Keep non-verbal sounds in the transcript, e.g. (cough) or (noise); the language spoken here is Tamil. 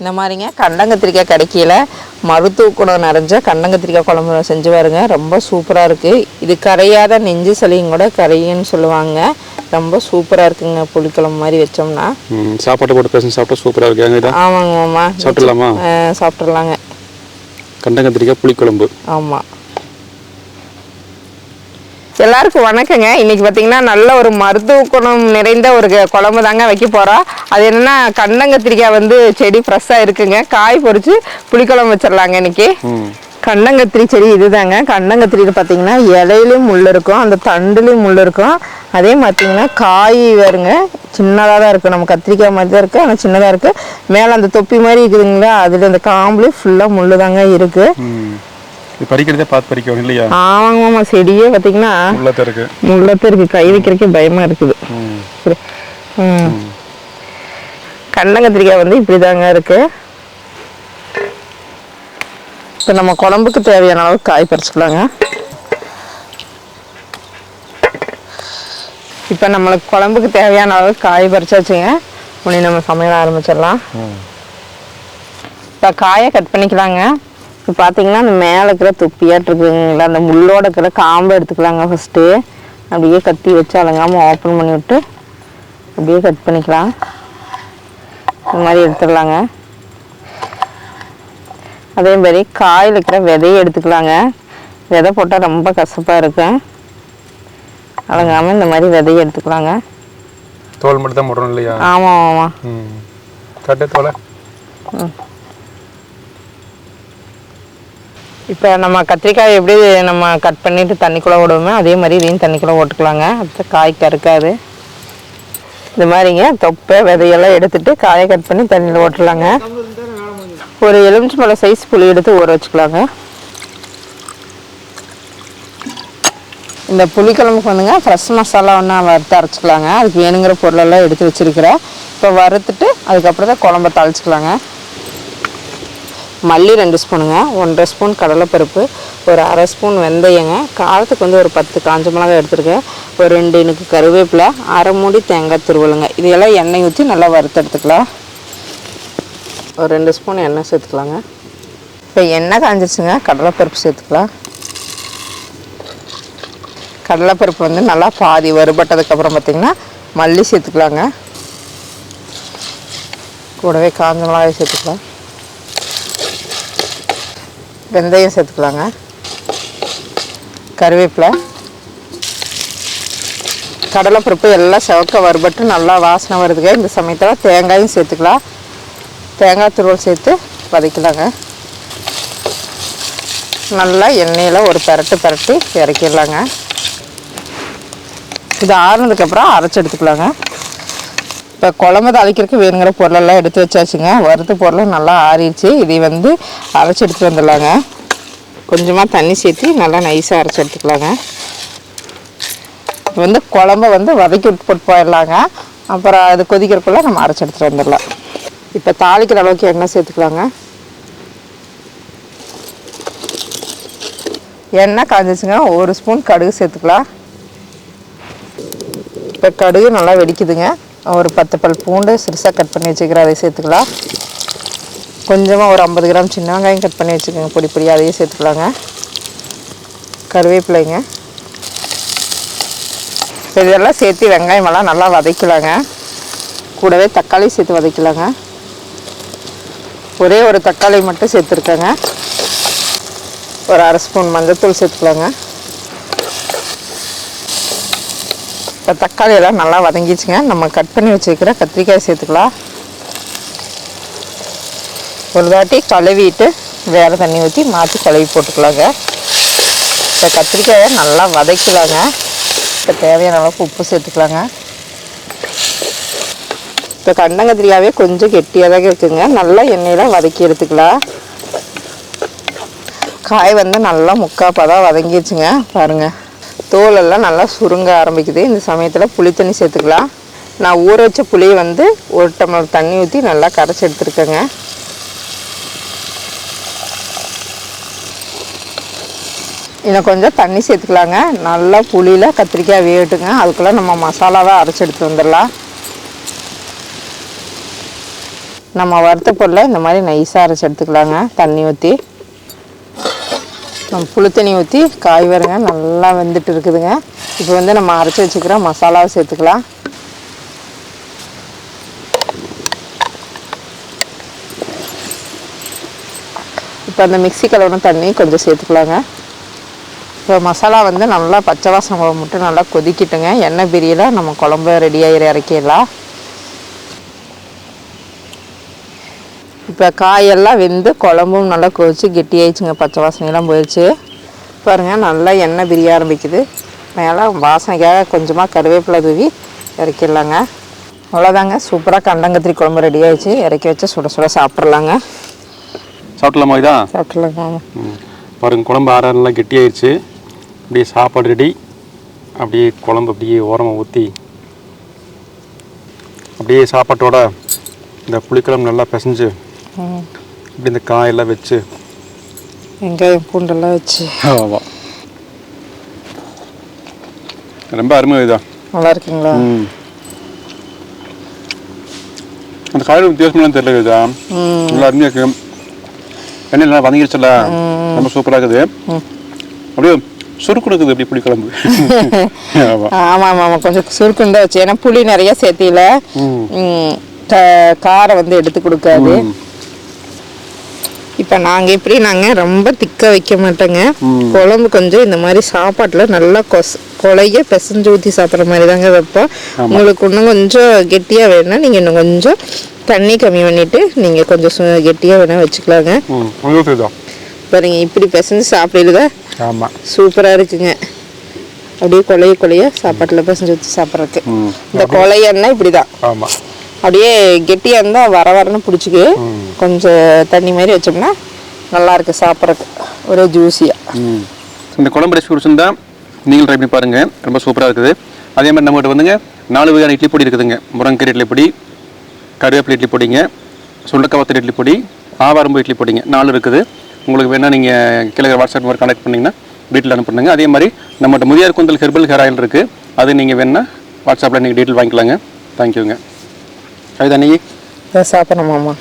இந்த மாதிரிங்க. கண்டங்கத்திரிக்காய் கிடைக்கல மருத்துவ குணம் நிறைஞ்ச கண்டங்கத்திரிக்காய் குழம்பு செஞ்சு பாருங்க. ரொம்ப சூப்பராக இருக்குது இது கரையாத நெஞ்சு சளியும் கூட கரையுன்னு சொல்லுவாங்க. ரொம்ப சூப்பராக இருக்குங்க. புளிக்குழம்பு மாதிரி வச்சோம்னா. ம், சாப்பாட்டு போட்டு பேச சாப்பிட்டா சூப்பராக இருக்கு. ஏங்க இதா? ஆமாங்க மாமா. சாப்பிட்டுலாமா அஹ் சாப்பிட்றலாங்க கண்டங்கத்திரிக்காய் புளிக்குழம்பு. ஆமாம் எல்லாருக்கும் வணக்கங்க. இன்னைக்கு பார்த்தீங்கன்னா நல்ல ஒரு மருத்துவ குணம் நிறைந்த ஒரு குழம்பு தாங்க வைக்க போகிறோம் அது என்னன்னா கண்டங்கத்திரிக்காய் வந்து செடி ஃப்ரெஷ்ஷாக இருக்குங்க. காய் பொரிச்சு புளிக்குழம்பு வச்சிடலாங்க இன்னைக்கு. கண்டங்கத்திரி செடி இதுதாங்க. கண்டங்கத்திரியில் பார்த்தீங்கன்னா இலையிலையும் முள் இருக்கும் அந்த தண்டுலையும் முள் இருக்கும். அதே பார்த்தீங்கன்னா காய் வருங்க. சின்னதாக தான் இருக்கும் நம்ம கத்திரிக்காய் மாதிரி தான் இருக்குது ஆனால் சின்னதாக இருக்குது மேலே அந்த தொப்பி மாதிரி இருக்குதுங்களா? அதில் அந்த காம்புலேயும் ஃபுல்லாக முள் தாங்க இருக்குது பறிக்கிறதே பார்த்து பறிக்கணும் இல்லையா? ஆமாங்க மாமா செடியே பார்த்தீங்கன்னா உள்ளத்த இருக்கு. முள்ளத்தை இருக்கு. கை வைக்கிறதுக்கே பயமா இருக்குது. கண்டங்கத்திரிக்காய் வந்து இப்படிதாங்க இருக்கு. இப்போ நம்ம குழம்புக்கு தேவையான அளவு காய் பறிச்சுக்கலாங்க. இப்போ நம்மளுக்கு குழம்புக்கு தேவையான அளவு காய் பறிச்சாச்சுங்க. உடனே நம்ம சமையல் ஆரம்பிச்சிடலாம். இப்போ காயை கட் பண்ணிக்கலாங்க. இப்போ பார்த்தீங்கன்னா அந்த மேலே இருக்கிற தொப்பியாட்டு இருக்குங்களா அந்த முள்ளோட இருக்கிற காம்பை எடுத்துக்கலாங்க ஃபஸ்ட்டு அப்படியே கத்தி வச்சு அலங்காமல் ஓப்பன் பண்ணி விட்டு அப்படியே கட் பண்ணிக்கலாம். இந்த மாதிரி எடுத்துடலாங்க. அதே மாதிரி காயில் இருக்கிற விதையை எடுத்துக்கலாங்க. விதை போட்டால் ரொம்ப கசப்பாக இருக்கும் அலங்காமல் இந்த மாதிரி விதையை எடுத்துக்கலாங்க. தோல் மட்டும் தான் போடணும் இல்லையா? ஆமாம் ஆமாம் ம். கட்டு தோலை? இப்போ நம்ம கத்திரிக்காய் எப்படி நம்ம கட் பண்ணிட்டு தண்ணிக்குள்ளே விடுவோமோ அதே மாதிரி இதையும் தண்ணிக்குள்ளே ஓட்டுக்கலாங்க. அப்போ காய் கறுக்காது இந்த மாதிரிங்க தொப்பை விதையெல்லாம் எடுத்துட்டு காயை கட் பண்ணி தண்ணியில் ஓட்டலாங்க. ஒரு எலுமிச்சம்பழம் சைஸ் புளி எடுத்து ஊற வச்சுக்கலாங்க. இந்த புளிக்குழம்புக்கு வந்துங்க ஃப்ரெஷ் மசாலா ஒன்றா வறுத்து அரைச்சிக்கலாங்க. அதுக்கு வேணுங்கிற பொருளெல்லாம் எடுத்து வச்சிருக்கிறேன். இப்போ வறுத்துட்டு அதுக்கப்புறம் தான் குழம்ப தாளிச்சிக்கலாங்க. மல்லி ரெண்டு ஸ்பூனுங்க ஒன்றரை ஸ்பூன் கடலைப்பருப்பு ஒரு அரை ஸ்பூன் வெந்தயங்க காரத்துக்கு வந்து ஒரு பத்து காஞ்ச மிளகாய் எடுத்துருக்கேன். ஒரு ரெண்டு எனக்கு கருவேப்பிலை அரை மூடி தேங்காய் துருவலுங்க. இதையெல்லாம் எண்ணெய் ஊற்றி நல்லா வறுத்து எடுத்துக்கலாம். ஒரு ரெண்டு ஸ்பூன் எண்ணெய் சேர்த்துக்கலாங்க. இப்போ எண்ணெய் காஞ்சிருச்சுங்க கடலைப்பருப்பு சேர்த்துக்கலாம். கடலைப்பருப்பு வந்து நல்லா பாதி வறுபட்டதுக்கப்புறம் பார்த்திங்கன்னா மல்லி சேர்த்துக்கலாங்க. கூடவே காஞ்ச மிளகாய் சேர்த்துக்கலாம். வெந்தயம் சேர்த்துக்கலாங்க. கருவேப்பிலை. கடலைப்பருப்பு எல்லாம் செவக்க வறுபட்டு நல்லா வாசனை வருதுங்க இந்த சமயத்தில் தேங்காயும் சேர்த்துக்கலாம். தேங்காய் துருவல் சேர்த்து வதக்கலாங்க நல்லா எண்ணெயில் ஒரு பரட்டு பரட்டி இறக்கிடலாங்க. இது ஆறுனதுக்கப்புறம் அரைச்சி எடுத்துக்கலாங்க. இப்போ குழம்பு தாளிக்கிறதுக்கு வேணுங்கிற பொருளெல்லாம் எடுத்து வச்சாச்சுங்க. வறுத்த பொருளும் நல்லா ஆறிடுச்சு. இதை வந்து அரைச்சி எடுத்துகிட்டு வந்துடலாங்க. கொஞ்சமாக தண்ணி சேர்த்து நல்லா நைஸாக அரைச்சி எடுத்துக்கலாங்க. இப்போ வந்து குழம்ப வந்து வதக்கி விட்டு போட்டு போயிடலாங்க. அப்புறம் அது கொதிக்கிறக்குள்ளே நம்ம அரைச்சி எடுத்துகிட்டு வந்துடலாம். இப்போ தாளிக்கிற அளவுக்கு எண்ணெய் சேர்த்துக்கலாங்க. எண்ணெய் காஞ்சிச்சுங்க. ஒரு ஸ்பூன் கடுகு சேர்த்துக்கலாம். இப்போ கடுகு நல்லா வெடிக்குதுங்க. ஒரு பத்து பல் பூண்டு சிறுசாக கட் பண்ணி வச்சுக்கிறேன் அதை சேர்த்துக்கலாம். கொஞ்சமாக ஒரு ஐம்பது கிராம் சின்ன வெங்காயம் கட் பண்ணி வச்சுக்கோங்க பொடி பொடி அதையும் சேர்த்துக்கலாங்க. கருவேப்பிலைங்க. இப்போ இதெல்லாம் சேர்த்து வெங்காயமெல்லாம் நல்லா வதக்கலாங்க. கூடவே தக்காளி சேர்த்து வதக்கலாங்க. ஒரே ஒரு தக்காளி மட்டும் சேர்த்துருக்கேங்க. ஒரு அரை ஸ்பூன் மஞ்சத்தூள் சேர்த்துக்கலாங்க. இப்போ தக்காளி எல்லாம் நல்லா வதங்கிச்சுங்க. நம்ம கட் பண்ணி வச்சுருக்கிற கத்திரிக்காய் சேர்த்துக்கலாம். ஒரு தாட்டி கழுவிட்டு வேறு தண்ணி ஊற்றி மாற்றி கழுவி போட்டுக்கலாங்க. இப்போ கத்திரிக்காயை நல்லா வதக்கலாங்க. இப்போ தேவையான அளவுக்கு உப்பு சேர்த்துக்கலாங்க. இப்போ கண்டங்கத்திரியாவே கொஞ்சம் கெட்டியாக தான் இருக்குங்க. நல்லா எண்ணெயில் வதக்கி எடுத்துக்கலாம். காய் வந்து நல்லா முக்காப்பாக தான் வதங்கிடுச்சுங்க. பாருங்கள் தோலெல்லாம் நல்லா சுருங்க ஆரம்பிக்குது. இந்த சமயத்தில் புளி தண்ணி சேர்த்துக்கலாம். நான் ஊற வச்ச புளியை வந்து ஒரு டம்ளர் தண்ணி ஊற்றி நல்லா கரைச்சி எடுத்துருக்கேங்க. இன்னும் கொஞ்சம் தண்ணி சேர்த்துக்கலாங்க. நல்லா புளியில் கத்திரிக்காய் வேட்டுங்க அதுக்குள்ளே நம்ம மசாலாவை அரைச்சி எடுத்து வந்துடலாம். நம்ம வறுத்த பொருளை இந்த மாதிரி நைஸாக அரைச்சி எடுத்துக்கலாங்க. தண்ணி ஊற்றி நம்ம புளித்தண்ணி தண்ணி ஊற்றி காய் வருங்க நல்லா வெந்துட்டு இருக்குதுங்க. இப்போ வந்து நம்ம அரைச்சி வச்சுக்கிற மசாலாவை சேர்த்துக்கலாம். இப்போ அந்த மிக்ஸி கலவன தண்ணி கொஞ்சம் சேர்த்துக்கலாங்க. இப்போ மசாலா வந்து நல்லா பச்சை வாசம் மட்டும் நல்லா கொதிக்கிட்டுங்க. எண்ணெய் பிரியலாம் நம்ம குழம்பு ரெடி இறக்கிடலாம். இப்போ காயெல்லாம் வெந்து குழம்பும் நல்லா கொதிச்சு கெட்டியாயிடுச்சுங்க பச்சை வாசனையெல்லாம் போயிடுச்சு. பாருங்கள் நல்லா எண்ணெய் பிரிய ஆரம்பிக்குது. மேலே வாசனைக்காக கொஞ்சமாக கருவேப்பிலை தூவி இறக்கிடலாங்க. அவ்வளோதாங்க. சூப்பராக கண்டங்கத்திரி குழம்பு ரெடி ஆயிடுச்சு. இறக்கி வச்சு சுட சுட சாப்பிட்றலாங்க சாப்பிடலாமா இதா சாப்பிட்லாங்க. ம். பாருங்க குழம்பு ஆற நல்லா கெட்டியாயிருச்சு அப்படியே சாப்பாடு ரெடி அப்படியே குழம்பு அப்படியே ஓரமாக ஊற்றி அப்படியே சாப்பாட்டோட இந்த புளிக்குழம்பு நல்லா பிசைஞ்சு. இப்படி இந்த காயெல்லாம் வச்சு. வெங்காயம் பூண்டெல்லாம் வச்சு. ஆமாம் ரொம்ப அருமை இதான் நல்லா இருக்குங்களா? அந்த காயில் வித்தியாசமெல்லாம் தெரியல இதா. நல்லா அருமையாக இருக்கு. எண்ணெய் நல்லா வதங்கிடுச்சுல ரொம்ப சூப்பராக இருக்குது. அப்படியே சுருக்கு இருக்குது அப்படி புளிக்குழம்பு (laughs) ஆமாம் ஆமாம் ஆமாம் கொஞ்சம் சுருக்குன்னு தான் வச்சு. ஏன்னா புளி நிறைய க- காரம் வந்து எடுத்து கொடுக்காது. இப்போ நாங்கள் எப்படி நாங்கள் ரொம்ப திக்க வைக்க மாட்டோங்க. குழம்பு கொஞ்சம் இந்த மாதிரி சாப்பாட்டில் நல்லா கொச கொலைய பிசைஞ்சு ஊற்றி சாப்பிட்ற மாதிரி தாங்க வைப்போம் உங்களுக்கு இன்னும் கொஞ்சம் கெட்டியாக வேணும்னா நீங்கள் இன்னும் கொஞ்சம் தண்ணி கம்மி பண்ணிவிட்டு நீங்கள் கொஞ்சம் கெட்டியாக வேணால் வச்சுக்கலாங்க. பாருங்க இப்படி பிசைஞ்சு சாப்பிடுறதா ஆமாம் சூப்பராக இருக்குங்க. அப்படியே கொலைய கொலைய சாப்பாட்டில் பிசைஞ்சு ஊற்றி சாப்பிட்றதுக்கு. இந்த கொலையன்னா இப்படி தான் ஆமாம் அப்படியே கெட்டியாக இருந்தால் வர வரன்னு பிடிச்சிக்கு. கொஞ்சம் தண்ணி மாதிரி வச்சோம்னா நல்லா இருக்கு சாப்பிட்றதுக்கு. ஒரே ஜூஸியாக இந்த குழம்பு ரெசிபி பிடிச்சிருந்தா நீங்கள் ட்ரை பண்ணி பாருங்கள் ரொம்ப சூப்பராக இருக்குது. அதே மாதிரி நம்மகிட்ட வந்துங்க நாலு வகையான இட்லி பொடி இருக்குதுங்க. முருங்கீரை இட்லி பொடி கருவேப்பிலை இட்லி பொடிங்க சுண்டக்கவத்தரி இட்லி பொடி ஆவாரம்பு இட்லி பொடிங்க. நாலு இருக்குது. உங்களுக்கு வேணால் நீங்கள் கீழே வாட்ஸ்அப் நம்பர் கான்டாக்ட் பண்ணிங்கன்னா வீட்டில் அனுப்புனுங்க. அதே மாதிரி நம்மகிட்ட முதியார் குந்தல் ஹெர்பல் ஹேர் ஆயில் இருக்குது அது நீங்கள் வேணால் வாட்ஸ்அப்பில் நீங்கள் டீட்டெயில் வாங்கிக்கலாங்க. தேங்க்யூங்க అవి దాన్ని చేస్తానమ్మా